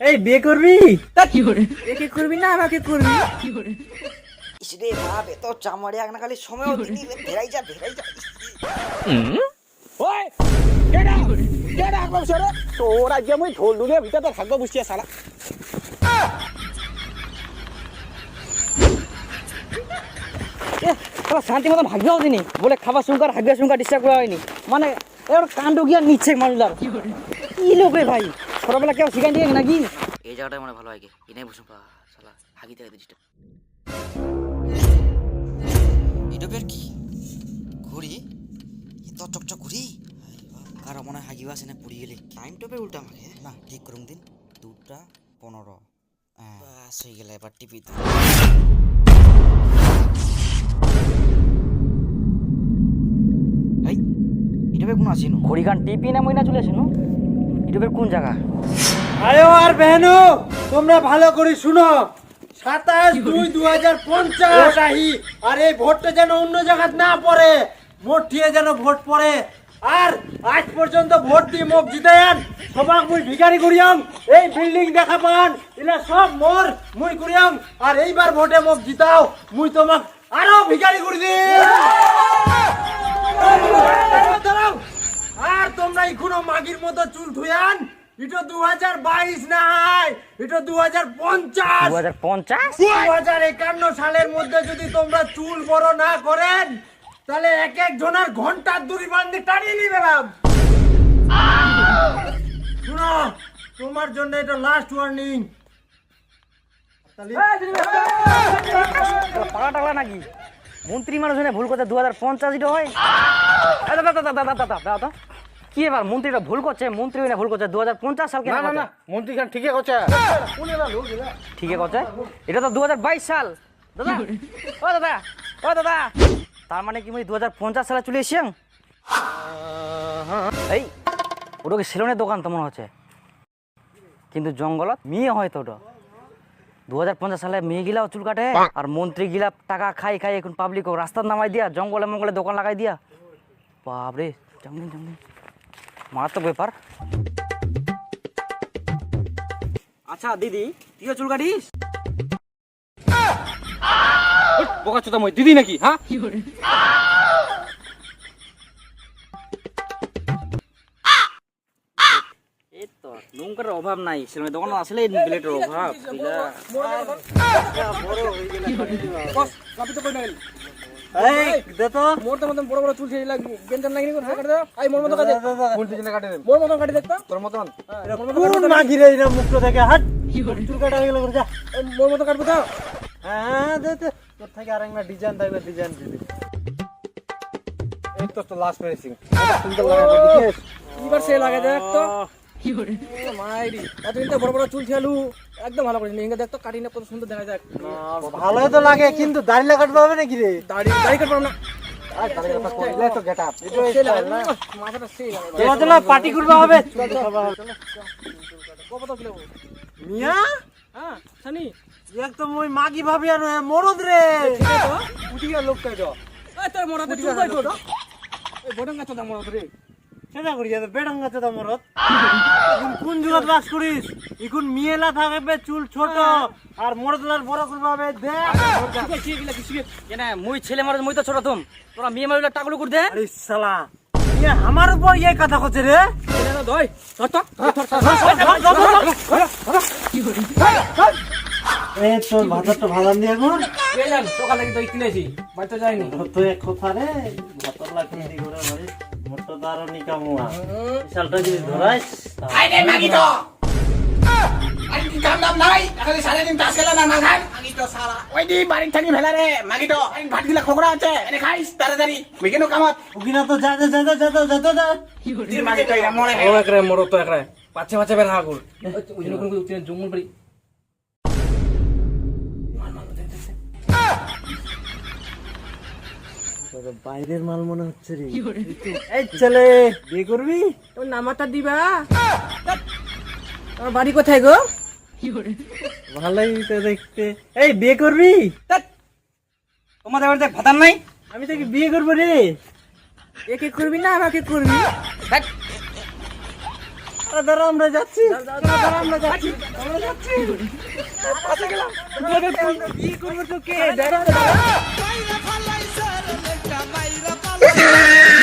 এই বিয়ে করবি? তা কি করে? একে করবি না আমাকে করবি? কি করে? ইসরে বাপ এত চামড়ে এক না খালি সময় দিদি ভেরাই যা ভেরাই যা। ওই কেডা কেডা কম সরে তোর আজকে মুই ঢোল দুগে ভিতরে থাকব বুঝছিস সালা। শান্তি মতন ভাগ্যও দিনি বলে খাবার শুনকার হাগিয়া শুনকার ডিস্টার্ব করা হয়নি? মানে এবার কাণ্ড গিয়া নিচ্ছে মানুষদার কি লোক ভাই? ছোটবেলা কেউ শিখাই দিয়ে নাকি? এই জায়গাটাই মনে ভালো হয় গে এনে বসুন পা শালা হাগিতে হাগিতে ডিস্টার্ব এটা বের কি? ঘুড়ি? এত চকচক ঘুড়ি? কারও মনে হয় হাগিবা আছে না পুড়ি গেলে টাইম টপে উল্টা মারে। না ঠিক করুন দিন। দুটা পনেরো। হ্যাঁ, বাস হয়ে গেলে এবার টিপি দিন এটা কোন আছি নো ঘড়ি গান টিপি না মইনা চলে আসে নো কোন জায়গা? আরে আর বেহনু তোমরা ভালো করে শুনো। সাতাশ দুই দু হাজার পঞ্চাশ। আহি আর এই ভোটটা যেন অন্য জায়গায় না পড়ে ভোট দিয়ে যেন ভোট পড়ে। আর আজ পর্যন্ত ভোট দিয়ে মুখ জিতায়ান সবাক মুই ভিখারি করিয়াম। এই বিল্ডিং দেখা পান এলা সব মোর মুই করিয়াম। আর এইবার ভোটে মুখ জিতাও মুই তোমাক আরও ভিখারি করে দিই আর তোমরা এখনও মাগির মতো চুল ধুয়ান এটা দু হাজার বাইশ না হয় এটা দু হাজার পঞ্চাশ। দু হাজার পঞ্চাশ? দু হাজার একান্ন সালের মধ্যে যদি তোমরা চুল বড় না করেন তাহলে এক এক জনের ঘণ্টার দড়ি বান্ধে টানিয়ে নিবে বাপ শুনো তোমার জন্য এটা লাস্ট ওয়ার্নিং পালা নাকি? মন্ত্রী মানুষ ভুল কথা দু হাজার পঞ্চাশ এটা হয়। দাদা দাদা দাদা দাদা দাদা। কি এবার মন্ত্রীটা ভুল করছে? মন্ত্রী ভুল করছে? দু হাজার পঞ্চাশ সাল না না মন্ত্রী খান ঠিকই করছে? ঠিক আছে করছে? এটা তো দু হাজার বাইশ সাল। দাদা ও দাদা ও দাদা। তার মানে কি দু হাজার পঞ্চাশ সালে চলে এসছি এই ওটা কি সেলুনের দোকান তো মনে হচ্ছে? কিন্তু জঙ্গলত মেয়ে হয়তো ওটা। দু হাজার পঞ্চাশ সালে মেয়ে গিলাও চুল কাটে আর মন্ত্রী গিলা টাকা খাই খাই এখন পাবলিক রাস্তার নামাই দিয়া জঙ্গলে মঙ্গলে দোকান লাগাই দিয়া। বাপরে জঙ্গল জঙ্গল মারাত্মক ব্যাপার। আচ্ছা দিদি তুইও চুল কাটিস? বোকা চোদা মই দিদি নাকি হ্যাঁ অভাব নাই সেরকম দোকান আসলে বিলেটের অভাব এই দে তো। মোর তো মতন বড় বড় চুল ছেড়ে লাগি গেঞ্জাম লাগি কোন? কাটে দাও আই মোর মতন কাটে। মোর মতন কাটে দেখতো তোর মতন? কোন মাগি রে এরা মুক্ত থেকে হাট চুল কাটা হয়ে গেল যা। মোর মতন কাটবো তো। হ্যাঁ দে দে। তোর থেকে আর একটা ডিজাইন থাকবে ডিজাইন দিবি। এই তো তো লাস্ট ফিনিশিং সুন্দর লাগাবে দেখিস? এবার সে লাগে দেখ তো। এতদিন তো বড় বড় চুল ছিলু একদম ভালো করে দেখ তো কাটি না কত সুন্দর দেখা যায় ভালোই তো লাগে কিন্তু দাড়ি লাগাতে হবে নাকি রে? দাড়ি দাড়ি কাটবো না আর দাড়ি কাটা করলে তো গেট আপ। মাথাটা সেই লাগে। চলো চলো পার্টি করবে হবে। কত তো কিলো মিয়া? হ্যাঁ সানি। একদম ওই মাগি ভাবি আর মরদ রে। উঠি গেল লোক কাইটো এই তোর মরাতে চুল বড়ঙ্গা মরাতে রে। সেটা করি যাতে কোন যুগত বাস করিস এখন মিয়েলা থাকবে চুল ছোট আর মরদলার বড় করবে কেন মুই ছেলে মারা মুই তো ছোট তুম তোরা মেয়ে মারলে টাকলু করে দে আরে শালা ইয়ে আমার উপর ইয়ে কথা করছে রে দই ধর তো এ তোর ভাতারটা ভালান দিয়ে এখন সকালে দই কিনেছি বাড়িতে যাইনি তো এক কথা রে লাখি করে শালটা যদি ধরাইস মাগি তো! আরে কি কাম দাম নাই? এখন দিন তাস খেলা না না খাই মাগি তো সারা। ওই দি বাড়ি থাকি ভেলা রে মাগি তো। ভাত গিলা খোকরা আছে এনে খাইস তাড়াতাড়ি। বিকেনো কামত। উকিনা তো যা যা যা যা যা যা যা যা। মাগি তো এরা মরে ও একরে মরো তো একরে পাচ্ছে পাচ্ছে বের হাগুল ওই জন্য কোন কোন জঙ্গল বাড়ি। তোর বাইরের মাল মনে হচ্ছে রে। এই ছেলে বিয়ে করবি? তুমি নামাটা দিবা? আমার বাড়ি কোথায় গো? ভালোই তো দেখতে। এই বিয়ে করবি? তোমাদের বাড়িতে ভাতার নাই? আমি তোকে বিয়ে করব রে। একে করবি না আমাকে করবি? দাঁড়া আমরা যাচ্ছি। আমরা যাচ্ছি। আমরা যাচ্ছি। কি করব তো কে দাঁড়া দাঁড়া। Yeah.